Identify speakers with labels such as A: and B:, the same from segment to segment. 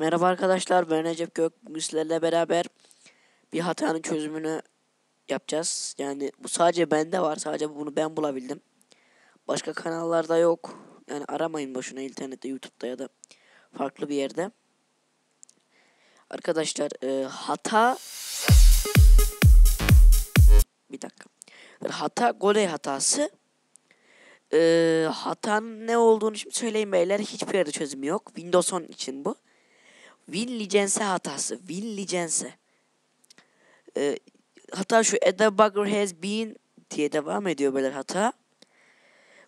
A: Merhaba arkadaşlar ben Recep Gök Bugün sizlerle beraber bir hatanın çözümünü yapacağız. Yani bu sadece bende var sadece bunu ben bulabildim. Başka kanallarda yok. Yani aramayın boşuna internette YouTube'da ya da farklı bir yerde. Arkadaşlar e, hata bir dakika. Hata gole hatası. E, hatanın ne olduğunu şimdi söyleyin beyler. Hiçbir yerde çözümü yok. Windows 10 için bu. Win license hatası. Win license. Ee, hata şu a debugger has been diye devam ediyor beyler hata.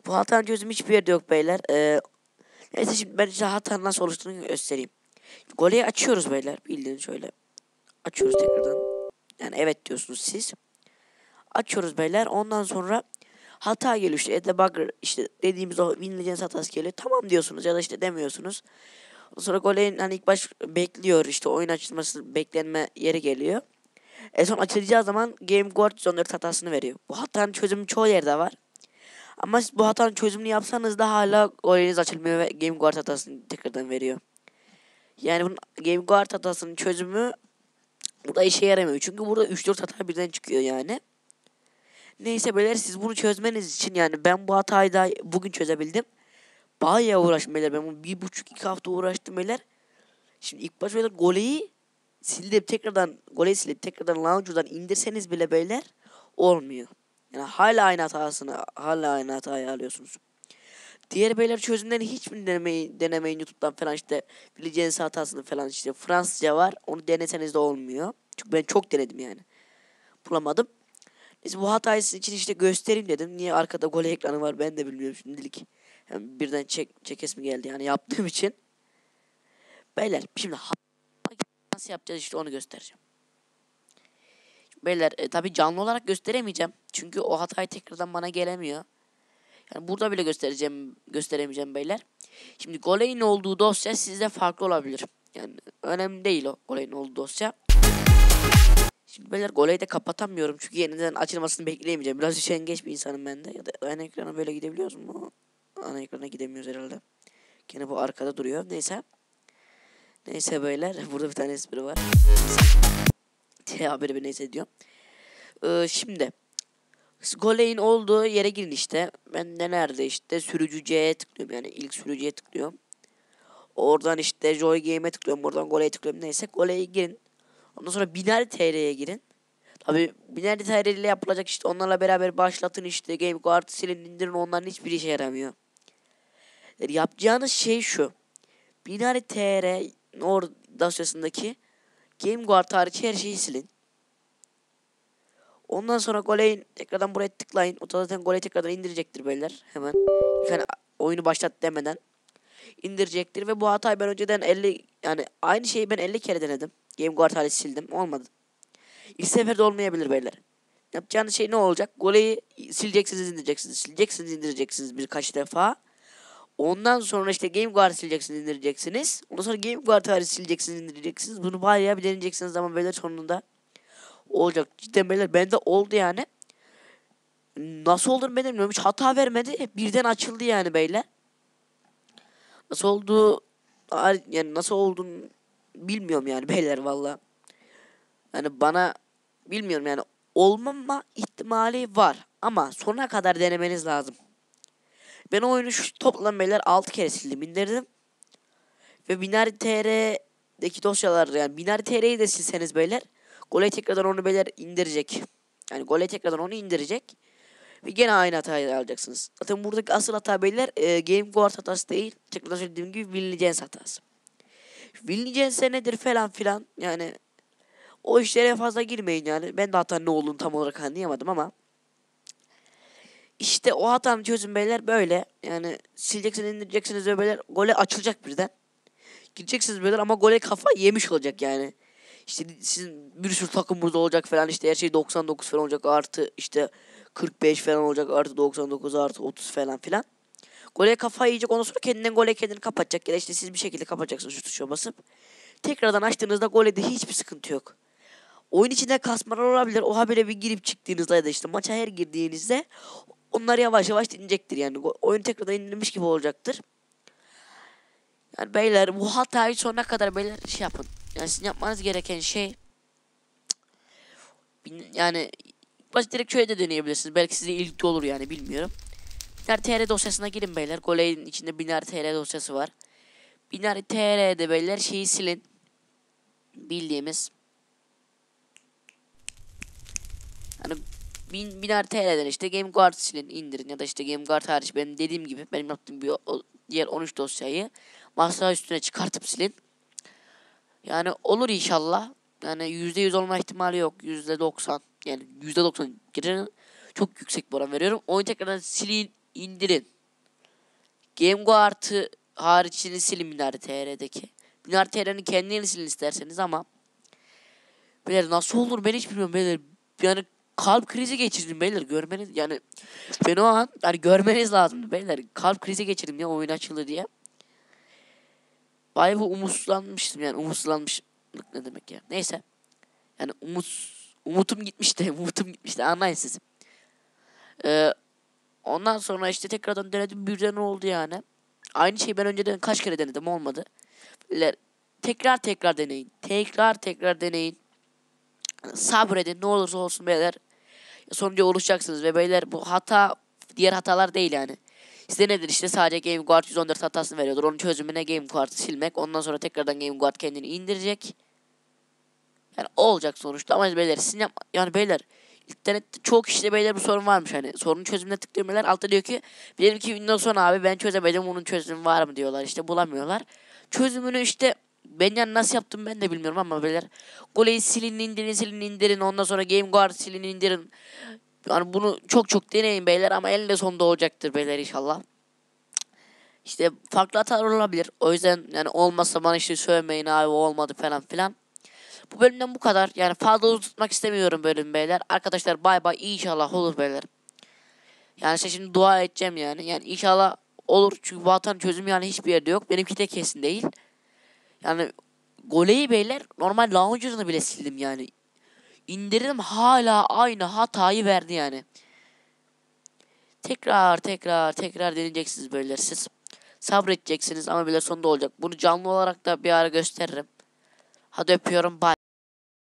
A: Bu hatanın çözümü hiçbir yerde yok beyler. Ee, neyse şimdi ben size hatanın nasıl oluştuğunu göstereyim. Goleyi açıyoruz beyler. Bildiğiniz şöyle. Açıyoruz tekrardan. Yani evet diyorsunuz siz. Açıyoruz beyler. Ondan sonra hata geliyor işte. Debugger işte dediğimiz o win license hatası geliyor. Tamam diyorsunuz ya da işte demiyorsunuz. Sonra golün hani ilk baş bekliyor işte oyun açılması beklenme yeri geliyor. En son açılacağı zaman Game Guard 114 hatasını veriyor. Bu hatanın çözümü çoğu yerde var. Ama siz bu hatanın çözümünü yapsanız da hala golünüz açılmıyor ve Game Guard hatasını tekrardan veriyor. Yani bunun Game Guard hatasının çözümü burada işe yaramıyor. Çünkü burada 3-4 hata birden çıkıyor yani. Neyse beyler siz bunu çözmeniz için yani ben bu hatayı da bugün çözebildim. Bayağı uğraştım beyler. Ben bunu bir buçuk iki hafta uğraştım beyler. Şimdi ilk baş beyler goleyi silip tekrardan goleyi silip tekrardan launcher'dan indirseniz bile beyler olmuyor. Yani hala aynı hatasını hala aynı hatayı alıyorsunuz. Diğer beyler çözümlerini hiç mi denemeyin, denemeyin YouTube'dan falan işte bileceğiniz hatasını falan işte Fransızca var onu deneseniz de olmuyor. Çünkü ben çok denedim yani. Bulamadım. Neyse bu hatayı sizin için işte göstereyim dedim. Niye arkada gol ekranı var ben de bilmiyorum şimdilik. Yani birden çek, çekes mi geldi yani yaptığım için. Beyler şimdi nasıl yapacağız işte onu göstereceğim. Beyler e, tabi canlı olarak gösteremeyeceğim. Çünkü o hatayı tekrardan bana gelemiyor. Yani burada bile göstereceğim, gösteremeyeceğim beyler. Şimdi Goley'in olduğu dosya sizde farklı olabilir. Yani önemli değil o Goley'in olduğu dosya. Şimdi beyler Goley'i de kapatamıyorum çünkü yeniden açılmasını bekleyemeyeceğim. Biraz üşengeç bir insanım ben de. Ya da ön ekrana böyle gidebiliyoruz mu? Ana ekrana gidemiyoruz herhalde. Gene bu arkada duruyor. Neyse. Neyse beyler. Burada bir tane espri var. T haberi bir neyse diyor. Ee, şimdi. Goley'in olduğu yere girin işte. Ben de nerede işte sürücü C'ye tıklıyorum. Yani ilk sürücüye tıklıyorum. Oradan işte Joy Game'e tıklıyorum. Oradan Goley'e tıklıyorum. Neyse Goley'e girin. Ondan sonra Binary TR'ye girin. Tabi Binary TR ile yapılacak işte onlarla beraber başlatın işte Game Guard silin indirin onların hiçbir işe yaramıyor. Yani yapacağınız şey şu. Binary TR or dosyasındaki Game Guard hariç her şeyi silin. Ondan sonra Goley'in tekrardan buraya tıklayın. O zaten Goley tekrardan indirecektir beyler. Hemen. Yani oyunu başlat demeden indirecektir ve bu hatayı ben önceden 50 yani aynı şeyi ben 50 kere denedim. Game Guard hariç sildim. Olmadı. İlk seferde olmayabilir beyler. Yapacağınız şey ne olacak? Goleyi sileceksiniz, indireceksiniz. Sileceksiniz, indireceksiniz birkaç defa. Ondan sonra işte Game Guard sileceksiniz, indireceksiniz. Ondan sonra Game Guard hariç sileceksiniz, indireceksiniz. Bunu bayağı bir deneyeceksiniz ama beyler sonunda olacak. Cidden beyler bende oldu yani. Nasıl olur ben bilmiyorum. Hiç hata vermedi. Birden açıldı yani beyler. Nasıl oldu yani nasıl olduğunu bilmiyorum yani beyler valla. Yani bana bilmiyorum yani olmama ihtimali var ama sonuna kadar denemeniz lazım. Ben o oyunu şu toplam beyler 6 kere sildim indirdim. Ve Binary TR'deki dosyalar yani Binary TR'yi de silseniz beyler Gole tekrardan onu beyler indirecek. Yani Gole tekrardan onu indirecek. Ve gene aynı hatayı alacaksınız. Zaten buradaki asıl hata beyler e, Game Guard hatası değil. Tekrardan söylediğim gibi Willy hatası. Willy nedir falan filan yani o işlere fazla girmeyin yani. Ben de hatanın ne olduğunu tam olarak anlayamadım ama işte o hatanın çözüm beyler böyle. Yani sileceksiniz indireceksiniz ve beyler gole açılacak birden. Gideceksiniz beyler ama gole kafa yemiş olacak yani. İşte sizin bir sürü takım burada olacak falan işte her şey 99 falan olacak artı işte 45 falan olacak artı 99 artı 30 falan filan. Gole kafa yiyecek ondan sonra kendinden gole kendini kapatacak ya da işte siz bir şekilde kapatacaksınız şu tuşa basıp. Tekrardan açtığınızda golede hiçbir sıkıntı yok. Oyun içinde kasmalar olabilir. O habere bir girip çıktığınızda ya da işte maça her girdiğinizde onlar yavaş yavaş dinecektir yani. Oyun tekrardan indirilmiş gibi olacaktır. Yani beyler bu hatayı sonuna kadar beyler şey yapın. Yani sizin yapmanız gereken şey yani basit direkt şöyle de deneyebilirsiniz. Belki size ilgili olur yani bilmiyorum. Biner TR dosyasına girin beyler. Goley'in içinde biner TR dosyası var. Biner TR'de beyler şeyi silin. Bildiğimiz Hani bin, biner TL'den işte Game Guard silin indirin ya da işte Game Guard hariç benim dediğim gibi benim yaptığım bir o- diğer 13 dosyayı masa üstüne çıkartıp silin. Yani olur inşallah. Yani %100 olma ihtimali yok. %90 yani %90 girenin çok yüksek bir oran veriyorum. Oyunu tekrardan silin indirin. Game Guard'ı hariçini silin Biner TR'deki. Biner TR'nin kendini silin isterseniz ama Beyler nasıl olur ben hiç bilmiyorum beyler. Yani kalp krizi geçirdim beyler görmeniz yani ben o an yani görmeniz lazım beyler. Kalp krizi geçirdim ya oyun açıldı diye. Bu umutsuzlanmıştım yani umutsuzlanmışlık ne demek ya. Neyse. Yani umut umutum gitmişti. Umutum gitmişti. Anlayın siz. Ee, ondan sonra işte tekrardan denedim birden oldu yani. Aynı şeyi ben önceden kaç kere denedim olmadı. Beyler, tekrar tekrar deneyin. Tekrar tekrar deneyin sabredin ne olursa olsun beyler sonuca ulaşacaksınız ve beyler bu hata diğer hatalar değil yani. Size nedir işte sadece Game Guard 114 hatasını veriyordur. Onun çözümüne Game Guard'ı silmek. Ondan sonra tekrardan Game Guard kendini indirecek. Yani olacak sonuçta ama beyler sizin yap yani beyler internette çok kişide beyler bu sorun varmış hani sorunun çözümüne tıklıyorum beyler altta diyor ki benimki Windows 10 abi ben çözemedim bunun çözümü var mı diyorlar işte bulamıyorlar. Çözümünü işte ben yani nasıl yaptım ben de bilmiyorum ama beyler Goleyi silin indirin silin indirin ondan sonra Game Guard silin indirin. Yani bunu çok çok deneyin beyler ama elinde sonunda olacaktır beyler inşallah. İşte farklı hatalar olabilir. O yüzden yani olmazsa bana işte söylemeyin abi olmadı falan filan. Bu bölümden bu kadar. Yani fazla uzun tutmak istemiyorum bölüm beyler. Arkadaşlar bay bay inşallah olur beyler. Yani size şimdi dua edeceğim yani. Yani inşallah olur. Çünkü bu hatanın çözümü yani hiçbir yerde yok. Benimki de kesin değil. Yani Goleyi beyler normal launcher'ını bile sildim yani. İndirdim hala aynı hatayı verdi yani. Tekrar tekrar tekrar deneyeceksiniz beyler siz. Sabredeceksiniz ama bile sonunda olacak. Bunu canlı olarak da bir ara gösteririm. Hadi öpüyorum. Bye.